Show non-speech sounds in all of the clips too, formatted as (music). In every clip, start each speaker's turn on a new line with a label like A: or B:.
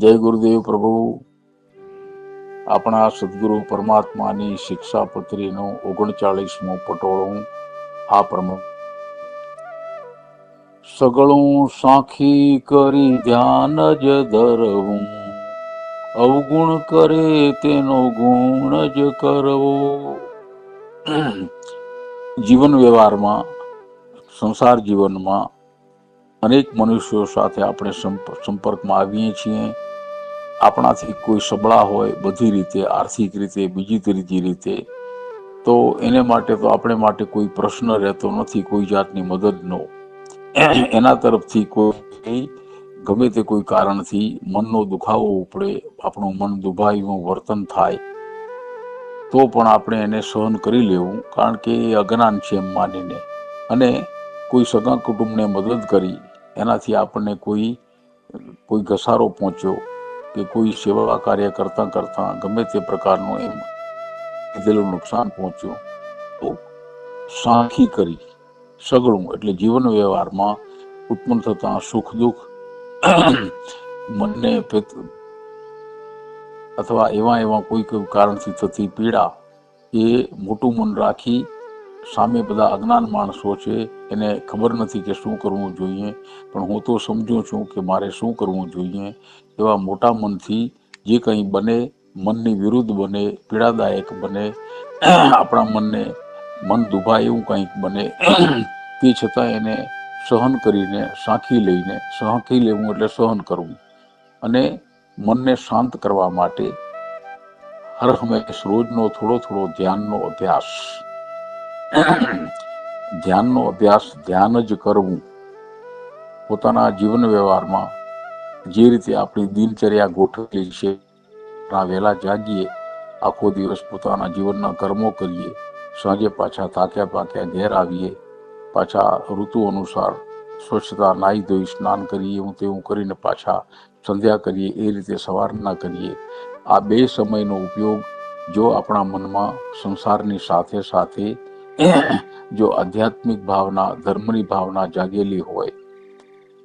A: જય ગુરુદેવ પ્રભુ. આપણા સદગુરુ પરમાત્માની શિક્ષા પત્રીનો ઓગણચાળીસમો પટોળો આ પ્રમુખ. સગળું સાખી કરી ધ્યાન જ ધરવું. અવગુણ કરે તેનો ગુણ જ કરવો. જીવન વ્યવહારમાં, સંસાર જીવનમાં અનેક મનુષ્યો સાથે આપણે સંપર્કમાં આવીએ છીએ. આપણાથી કોઈ સબળા હોય, બધી રીતે, આર્થિક રીતે, બીજી ત્રીજી રીતે, તો એને માટે તો આપણે માટે કોઈ પ્રશ્ન રહેતો નથી, કોઈ જાતની મદદનો એના તરફથી કોઈ ગમે તે કોઈ કારણથી મનનો દુખાવો ઉપડે, આપણું મન દુભાયું વર્તન થાય, તો પણ આપણે એને સહન કરી લેવું, કારણ કે એ અજ્ઞાન છે એમ માનીને. અને કોઈ સગા કુટુંબને મદદ કરી, એનાથી આપણને કોઈ કોઈ ઘસારો પહોંચ્યો. કે કોઈ સેવા કાર્ય કરતા કરતા ગમે તે પ્રકારનું એમ કીધેલું નુકસાન પહોંચ્યું, તો સાખી કરી સગળું, એટલે જીવન વ્યવહારમાં ઉત્પન્ન થતા સુખ દુઃખ મનને અથવા એવા એવા કોઈ કોઈ કારણથી થતી પીડા એ મોટું મન રાખી સામે બધા અજ્ઞાન માણસો છે, એને ખબર નથી કે શું કરવું જોઈએ. પણ હું તો સમજું છું કે મારે શું કરવું જોઈએ. એવા મોટા મનથી જે કંઈ બને, મનની વિરુદ્ધ બને, પીડાદાયક બને, આપણા મનને મન દુભાય એવું કંઈક બને, તે છતાં એને સહન કરીને, સાંખી લઈને, સાંખી લેવું એટલે સહન કરવું. અને મનને શાંત કરવા માટે હર હંમેશ રોજનો થોડો થોડો ધ્યાનનો અભ્યાસ. ધ્યાનનો અભ્યાસ, ધ્યાન જ કરવું પોતાના જીવન વ્યવહારમાં જે રીતે આપણી દિનચર્યા ગોઠવેલી છે વહેલા જાગીએ, આખો દિવસ પોતાના જીવનના કર્મો કરીએ, સાંજે પાછા થાક્યા પાક્યા ઘેર આવીએ, પાછા ઋતુ અનુસાર સ્વચ્છતા નાહી ધોઈ સ્નાન કરીએ, એવું તેવું કરીને પાછા સંધ્યા કરીએ, એ રીતે સવારના કરીએ. આ બે સમયનો ઉપયોગ જો આપણા મનમાં સંસારની સાથે સાથે (coughs) જો આધ્યાત્મિક ભાવના, ધર્મની ભાવના જાગેલી હોય,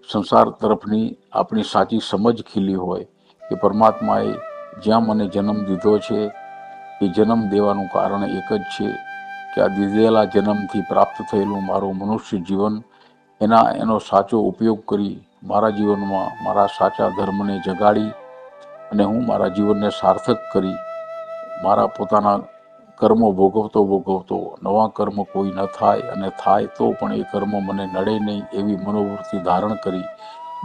A: સંસાર તરફની આપણી સાચી સમજ ખીલી હોય, કે પરમાત્માએ જ્યાં મને જન્મ દીધો છે, એ જન્મ દેવાનું કારણ એક જ છે કે આ દીધેલા જન્મથી પ્રાપ્ત થયેલું મારું મનુષ્ય જીવન, એના એનો સાચો ઉપયોગ કરી મારા જીવનમાં મારા સાચા ધર્મને જગાડી અને હું મારા જીવનને સાર્થક કરી મારા પોતાના કર્મો ભોગવતો ભોગવતો નવા કર્મ કોઈ ન થાય અને થાય તો પણ એ કર્મ મને નડે નહીં એવી મનોવૃત્તિ ધારણ કરી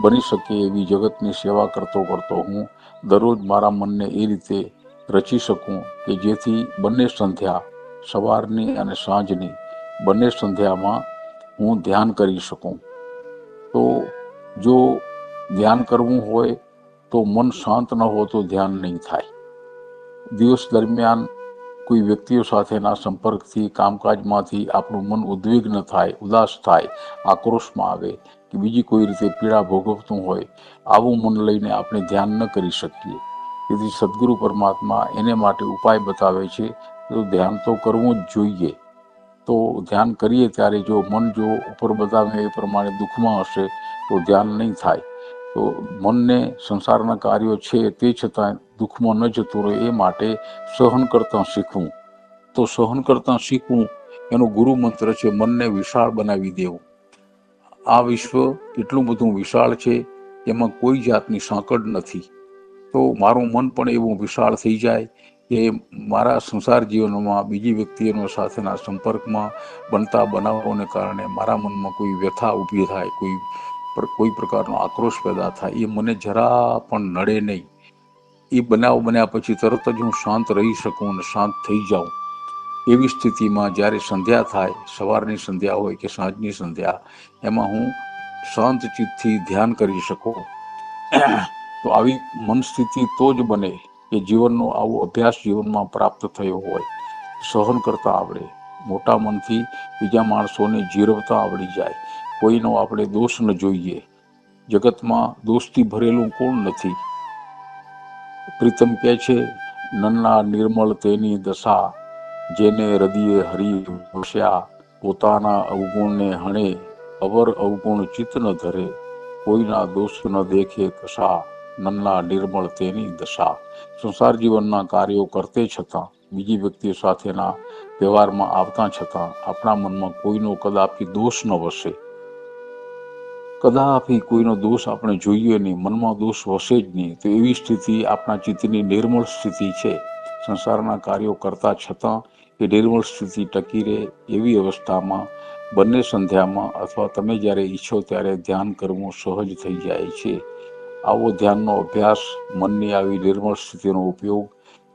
A: બની શકે એવી જગતની સેવા કરતો કરતો હું દરરોજ મારા મનને એ રીતે રચી શકું કે જેથી બંને સંધ્યા, સવારની અને સાંજની, બંને સંધ્યામાં હું ધ્યાન કરી શકું. તો જો ધ્યાન કરવું હોય તો મન શાંત ન હો તો ધ્યાન નહીં થાય. દિવસ દરમિયાન કોઈ વ્યક્તિઓ સાથેના સંપર્કથી, કામકાજમાંથી આપણું મન ઉદ્વિગ્ન થાય, ઉદાસ થાય, આક્રોશમાં આવે કે બીજી કોઈ રીતે પીડા ભોગવતું હોય, આવું મન લઈને આપણે ધ્યાન ન કરી શકીએ. તેથી સદગુરુ પરમાત્મા એને માટે ઉપાય બતાવે છે તો ધ્યાન તો કરવું જ જોઈએ. તો ધ્યાન કરીએ ત્યારે જો મન જો ઉપર બતાવે એ પ્રમાણે દુઃખમાં હશે તો ધ્યાન નહીં થાય. તો મનને સંસારના કાર્યો છે તે છતાં દુઃખમાં ન જતું રહે એ માટે સહન કરતાં શીખવું. તો સહન કરતાં શીખવું એનો ગુરુ મંત્ર છે, મનને વિશાળ બનાવી દેવું. આ વિશ્વ એટલું બધું વિશાળ છે, એમાં કોઈ જાતની સાંકળ નથી. તો મારું મન પણ એવું વિશાળ થઈ જાય કે મારા સંસાર જીવનમાં બીજી વ્યક્તિઓનો સાથેના સંપર્કમાં બનતા બનાવોને કારણે મારા મનમાં કોઈ વ્યથા ઊભી થાય, કોઈ કોઈ પ્રકારનો આક્રોશ પેદા થાય, એ મને જરા પણ નડે નહીં. એ બનાવ બન્યા પછી તરત જ હું શાંત રહી શકું અને શાંત થઈ જાઉં. એવી સ્થિતિમાં જ્યારે સંધ્યા થાય, સવારની સંધ્યા હોય કે સાંજની સંધ્યા, એમાં હું શાંત ચિત્તથી ધ્યાન કરી શકું. તો આવી મન સ્થિતિ તો જ બને કે જીવનનો આવો અભ્યાસ જીવનમાં પ્રાપ્ત થયો હોય. સહન કરતા આવડે. મોટા મનથી બીજા માણસોને જીરવતા આવડી જાય. કોઈનો આપણે દોષ ન જોઈએ. જગતમાં દોષથી ભરેલું કોણ નથી? પ્રીતમ કહે છે, નન્ના નિર્મળ તેની દશા, જેને હૃદયે હરી વસ્યા, પોતાના અવગુણને હણે, અવર અવગુણ ચિત્ત ન ધરે, કોઈના દોષ ન દેખે કશા નન્ના નિર્મળ તેની દશા. સંસાર જીવનના કાર્યો કરતે છતાં, બીજી વ્યક્તિઓ સાથેના વ્યવહારમાં આવતા છતાં, આપણા મનમાં કોઈનો કદાપી દોષ ન વસે. કદાપી કોઈનો દોષ આપણે જોઈએ નહીં, મનમાં દોષ વસે જ નહીં. તો એવી સ્થિતિ આપણા ચિત્તની નિર્મળ સ્થિતિ છે. સંસારના કાર્યો કરતા છતાં એ નિર્મળ સ્થિતિ ટકી રહે એવી અવસ્થામાં, બંને સંધ્યામાં અથવા તમે જ્યારે ઈચ્છો ત્યારે ધ્યાન કરવું સહજ થઈ જાય છે. આવો ધ્યાનનો અભ્યાસ, મનની આવી નિર્મળ સ્થિતિનો ઉપયોગ,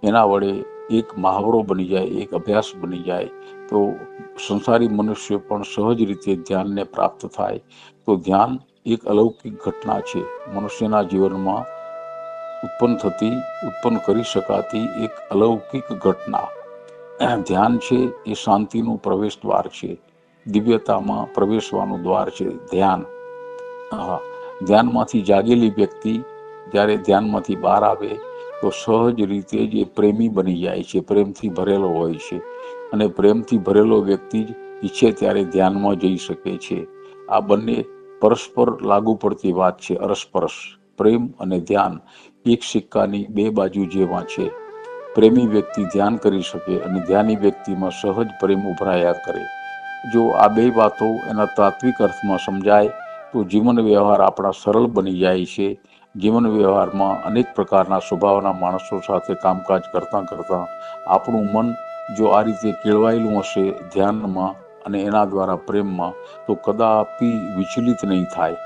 A: એના વડે એક મહાવરો બની જાય, એક અભ્યાસ બની જાય. તો સંસારી મનુષ્ય પણ સહજ રીતે ધ્યાનને પ્રાપ્ત થાય. તો ધ્યાન એક અલૌકિક ઘટના છે. મનુષ્યના જીવનમાં ઉત્પન્ન થતી, ઉત્પન્ન કરી શકાતી એક અલૌકિક ઘટના. ધ્યાન છે એ શાંતિનું પ્રવેશ દ્વાર છે. દિવ્યતામાં પ્રવેશવાનું દ્વાર છે. ધ્યાન. હા ધ્યાનમાંથી જાગેલી વ્યક્તિ જ્યારે ધ્યાનમાંથી બહાર આવે, તો સહજ રીતે જ એ પ્રેમી બની જાય છે. પ્રેમથી ભરેલો હોય છે. અને પ્રેમથી ભરેલો વ્યક્તિ જ ઈચ્છે ત્યારે ધ્યાનમાં જઈ શકે છે. આ બંને પરસ્પર લાગુ પડતી વાત છે અરસપરસ, પ્રેમ અને ધ્યાન. એક સિક્કાની બે બાજુ જેવા છે. પ્રેમી વ્યક્તિ ધ્યાન કરી શકે અને ધ્યાની વ્યક્તિમાં સહજ પ્રેમ ઉભરાયા કરે. જો આ બે વાતો એના તાત્વિક અર્થમાં સમજાય, તો જીવન વ્યવહાર આપણા સરળ બની જાય છે. જીવન વ્યવહારમાં અનેક પ્રકારના સ્વભાવના માણસો સાથે કામકાજ કરતાં કરતાં આપણું મન જો આ રીતે કેળવાયેલું હશે ધ્યાનમાં અને એના દ્વારા પ્રેમમાં તો કદાપી વિચલિત નહીં થાય.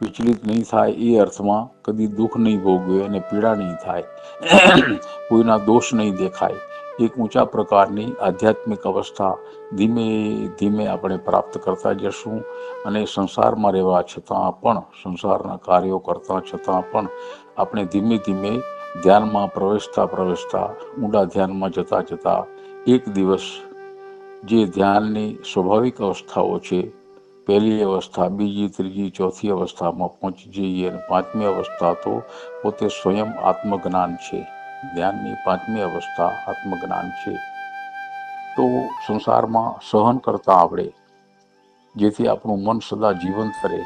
A: વિચલિત નહીં થાય એ અર્થમાં કદી દુઃખ નહીં ભોગવે અને પીડા નહીં થાય. કોઈના દોષ નહીં દેખાય. એક ઊંચા પ્રકારની આધ્યાત્મિક અવસ્થા ધીમે ધીમે આપણે પ્રાપ્ત કરતા જશું અને સંસારમાં રહેવા છતાં પણ, સંસારના કાર્યો કરતા છતાં પણ આપણે ધીમે ધીમે ધ્યાનમાં પ્રવેશતા પ્રવેશતા ઊંડા ધ્યાનમાં જતા જતા એક દિવસ જે ધ્યાનની સ્વાભાવિક અવસ્થાઓ છે, પહેલી અવસ્થા, બીજી, ત્રીજી, ચોથી અવસ્થામાં પહોંચી જઈએ અને પાંચમી અવસ્થા તો પોતે સ્વયં આત્મજ્ઞાન છે. ધ્યાનની પાંચમી અવસ્થા આત્મજ્ઞાન છે. તો સંસારમાં સહન કરતા આવડે, જેથી આપણું મન સદા જીવંત રહે.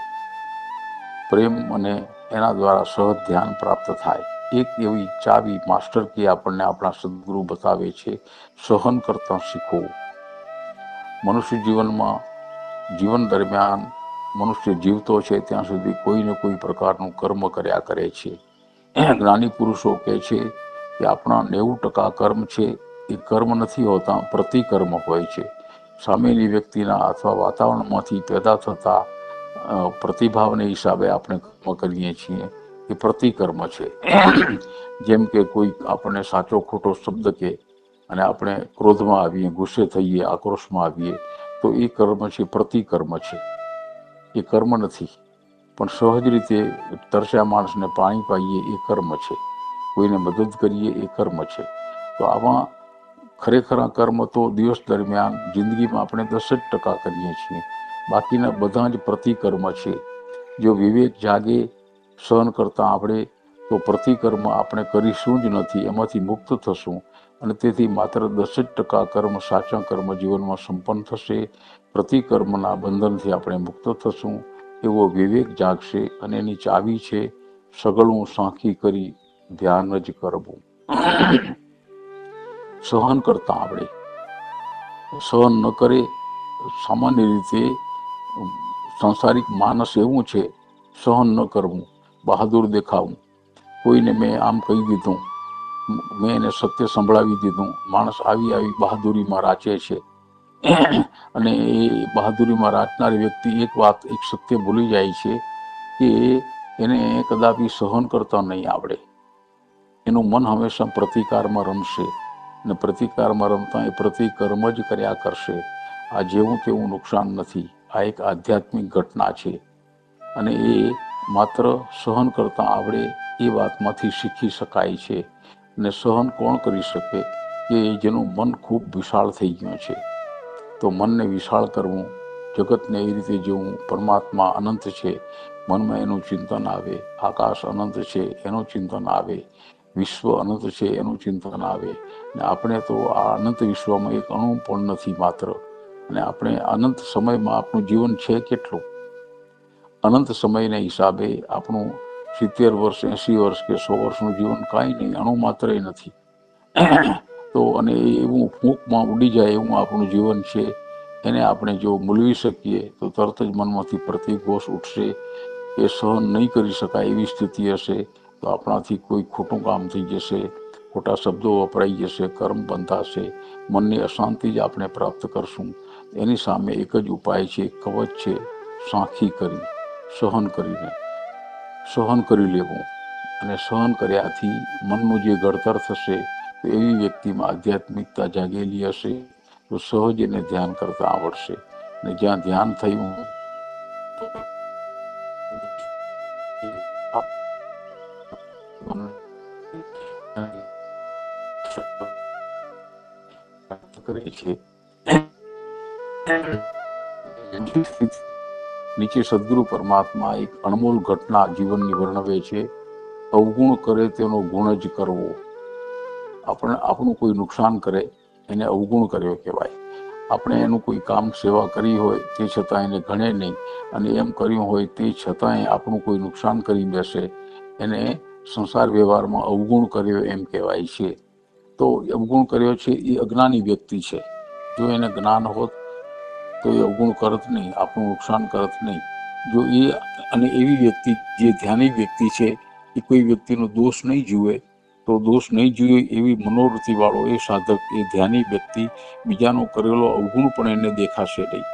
A: પ્રેમ અને એના દ્વારા સહજ ધ્યાન પ્રાપ્ત થાય. એક એવી ચાવી માસ્ટર કી આપણને આપણા સદગુરુ બતાવે છે, સહન કરતા શીખવું મનુષ્ય જીવનમાં જીવન દરમિયાન મનુષ્ય જીવતો છે, ત્યાં સુધી કોઈને કોઈ પ્રકારનું કર્મ કર્યા કરે છે. જ્ઞાની પુરુષો કહે છે કે આપણા નેવું ટકા કર્મ છે, એ કર્મ નથી હોતા, પ્રતિકર્મ હોય છે. સામેની વ્યક્તિના અથવા વાતાવરણમાંથી પેદા થતા પ્રતિભાવને હિસાબે આપણે કર્મ કરીએ છીએ. એ પ્રતિકર્મ છે. જેમ કે કોઈ આપણને સાચો ખોટો શબ્દ કે અને આપણે ક્રોધમાં આવીએ, ગુસ્સે થઈએ, આક્રોશમાં આવીએ, તો એ કર્મ છે, પ્રતિકર્મ છે. એ કર્મ નથી. પણ સહજ રીતે તરસ્યા માણસને પાણી પાઈએ, એ કર્મ છે. કોઈને મદદ કરીએ, એ કર્મ છે. તો આમાં ખરેખર કર્મ તો દિવસ દરમિયાન જિંદગીમાં આપણે દસ જ ટકા કરીએ છીએ. બાકીના બધા જ પ્રતિકર્મ છે. જો વિવેક જાગે, સહન કરતા આપણે, તો પ્રતિકર્મ આપણે કરીશું જ નથી. એમાંથી મુક્ત થશું. અને તેથી માત્ર દસ જ ટકા કર્મ, સાચા કર્મ જીવનમાં સંપન્ન થશે. પ્રતિકર્મના બંધનથી આપણે મુક્ત થશું. એવો વિવેક જાગશે અને એની ચાવી છે, સગળું સાંખી કરી ધ્યાન જ કરવું. સહન કરતા આવડે. સહન ન કરે, સામાન્ય રીતે સંસારિક માનસ એવું છે, સહન ન કરવું, બહાદુર દેખાવું. કોઈને મેં આમ કહી દીધું મેં એને સત્ય સંભળાવી દીધું. માણસ આવી આવી બહાદુરીમાં રાચે છે. અને એ બહાદુરીમાં રાચનારી વ્યક્તિ એક વાત, એક સત્ય ભૂલી જાય છે કે એને કદાપી સહન કરતા નહીં આવડે. એનું મન હંમેશા પ્રતિકારમાં રમશે અને પ્રતિકારમાં રમતા એ પ્રતિકર્મ જ કર્યા કરશે. આ જેવું તેવું નુકસાન નથી. આ એક આધ્યાત્મિક ઘટના છે. અને એ માત્ર સહન કરતા આવડે એ વાતમાંથી શીખી શકાય છે. અને સહન કોણ કરી શકે કે જેનું મન ખૂબ વિશાળ થઈ ગયું છે. તો મનને વિશાળ કરવું, જગતને એ રીતે જોવું પરમાત્મા અનંત છે, મનમાં એનું ચિંતન આવે, આકાશ અનંત છે, એનું ચિંતન આવે, વિશ્વ અનંત છે, એનું ચિંતન આવે. ને આપણે તો આ અનંત વિશ્વમાં એક અણુ પણ નથી માત્ર. અને આપણે અનંત સમયમાં આપણું જીવન છે કેટલું? અનંત સમયના હિસાબે આપણું સિત્તેર વર્ષ એંસી વર્ષ કે સો વર્ષનું જીવન કાંઈ નહીં અણુ માત્ર નથી. તો અને એવું ફૂંકમાં ઉડી જાય એવું આપણું જીવન છે. એને આપણે જો મૂલવી શકીએ, તો તરત જ મનમાંથી પ્રતિઘોષ ઉઠશે. એ સહન નહીં કરી શકાય એવી સ્થિતિ હશે, તો આપણાથી કોઈ ખોટું કામ થઈ જશે, ખોટા શબ્દો વપરાઈ જશે, કર્મ બંધાશે. મનની અશાંતિ જ આપણે પ્રાપ્ત કરશું. એની સામે એક જ ઉપાય છે કવચ છે, સાંખી કરી, સહન કરીને. સહન કરી લેવું અને સહન કર્યાથી મનનું જે ઘડતર થશે તો એવી વ્યક્તિમાં આધ્યાત્મિકતા જાગેલી હશે તો સહજ એને ધ્યાન કરતા આવડશે. ને જ્યાં ધ્યાન થયું કરે છે. નીચે સદગુરુ પરમાત્મા એક અણમોલ ઘટના જીવનની વર્ણવે છે, અવગુણ કરે તેનો ગુણ જ કરવો. આપણે આપણું કોઈ નુકસાન કરે, એને અવગુણ કર્યો કહેવાય. આપણે એનું કોઈ કામ સેવા કરી હોય, તે છતાં એને ગણે નહીં. અને એમ કર્યું હોય, તે છતાંય આપણું કોઈ નુકસાન કરી બેસે. એને સંસાર વ્યવહારમાં અવગુણ કર્યો એમ કહેવાય છે. તો અવગુણ કર્યો છે, એ અજ્ઞાની વ્યક્તિ છે. જો એને જ્ઞાન હોત તો એ અવગુણ કરત નહીં, આપણું નુકસાન કરત નહીં. જો એ અને એવી વ્યક્તિ, જે ધ્યાની વ્યક્તિ છે, એ કોઈ વ્યક્તિનો દોષ નહીં જુએ, તો દોષ નહીં જુએ એવી મનોવૃત્તિવાળો એ સાધક, એ ધ્યાની વ્યક્તિ બીજાનો કરેલો અવગુણ પણ એને દેખાશે નહીં.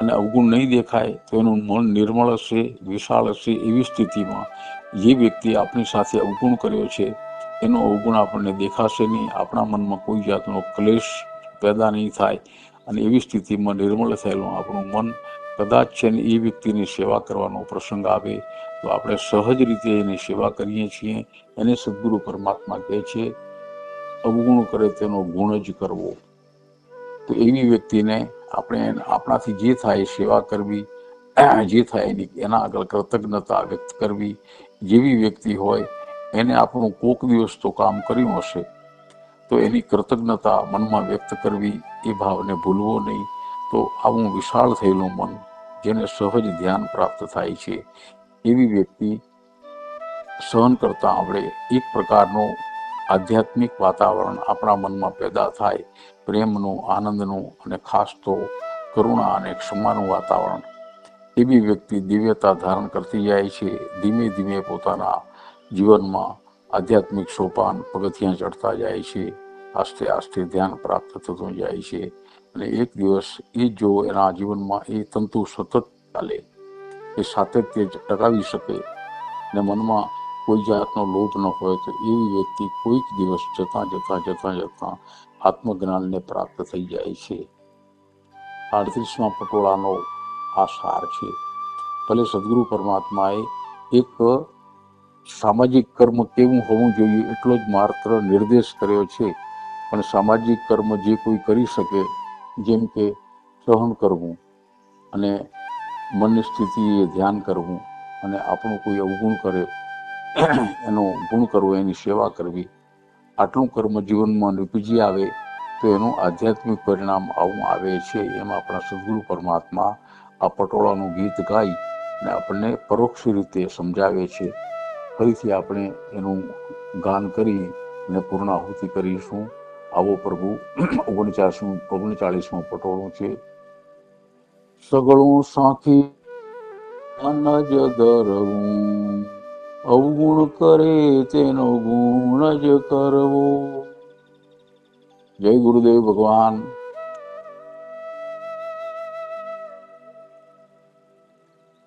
A: અને અવગુણ નહીં દેખાય તો એનું મન નિર્મળ હશે, વિશાળ હશે એવી સ્થિતિમાં જે વ્યક્તિ આપણી સાથે અવગુણ કર્યો છે, એનો અવગુણ આપણને દેખાશે નહીં. આપણા મનમાં કોઈ જાતનો ક્લેશ પેદા નહીં થાય. અને એવી સ્થિતિમાં નિર્મળ થયેલું આપણું મન કદાચ છે ને એ વ્યક્તિની સેવા કરવાનો પ્રસંગ આવે, તો આપણે સહજ રીતે એની સેવા કરીએ છીએ, એને સદગુરુ પરમાત્મા કહે છે, અવગુણ કરે તેનો ગુણ જ કરવો. તો એવી વ્યક્તિને આપણે આપણાથી જે થાય સેવા કરવી, જે થાય એની, એના આગળ કૃતજ્ઞતા વ્યક્ત કરવી, જેવી વ્યક્તિ હોય, એને આપણું કોક દિવસ તો કામ કર્યું હશે. તો એની કૃતજ્ઞતા મનમાં વ્યક્ત કરવી એ ભાવને ભૂલવો નહીં. તો આવું વિશાળ થયેલું મન, જેને સહજ ધ્યાન પ્રાપ્ત થાય છે, એવી વ્યક્તિ સહન કરતા આવડે. એક પ્રકારનું આધ્યાત્મિક વાતાવરણ આપણા મનમાં પેદા થાય. પ્રેમનું, આનંદનું અને ખાસ તો કરુણા અને ક્ષમાનું વાતાવરણ. એવી વ્યક્તિ દિવ્યતા ધારણ કરતી જાય છે. ધીમે ધીમે પોતાના જીવનમાં આધ્યાત્મિક સોપાન પગથિયાં ચડતા જાય છે, આસ્તે આસ્તે ધ્યાન પ્રાપ્ત થતું જાય છે અને એક દિવસ એ જો એના જીવનમાં એ તંતુ સતત ચાલે, એ સાતત્ય ટકાવી શકે ને મનમાં કોઈ જાતનો લોભ ન હોય તો એવી વ્યક્તિ કોઈક દિવસ જતાં જતાં જતાં જતાં આત્મજ્ઞાનને પ્રાપ્ત થઈ જાય છે. આડત્રીસમાં પટોળાનો આ સાર છે. ભલે સદગુરુ પરમાત્માએ એક સામાજિક કર્મ કેવું હોવું જોઈએ એટલો જ માત્ર નિર્દેશ કર્યો છે. પણ સામાજિક કર્મ જે કોઈ કરી શકે, જેમ કે સહન કરવું અને મનની સ્થિતિએ ધ્યાન કરવું અને આપણું કોઈ અવગુણ કરે, એનો ગુણ કરવો, એની સેવા કરવી, આટલું કર્મ જીવનમાં નીપજી આવે, તો એનું આધ્યાત્મિક પરિણામ આવું આવે છે એમ આપણા સદગુરુ પરમાત્મા આ પટોળાનું ગીત ગાઈ અને આપણને પરોક્ષ રીતે સમજાવે છે. ફરીથી આપણે એનું ગાન કરી અને પૂર્ણાહુતિ કરીશું. આવો પ્રભુ ઓગણચાસમું ઓગણચાળીસમું પટોળું છે. સગળું સાખી અનજ ધરવું, અવગુણ કરે તેનો ગુણ જ કરવો. જય ગુરુદેવ ભગવાન.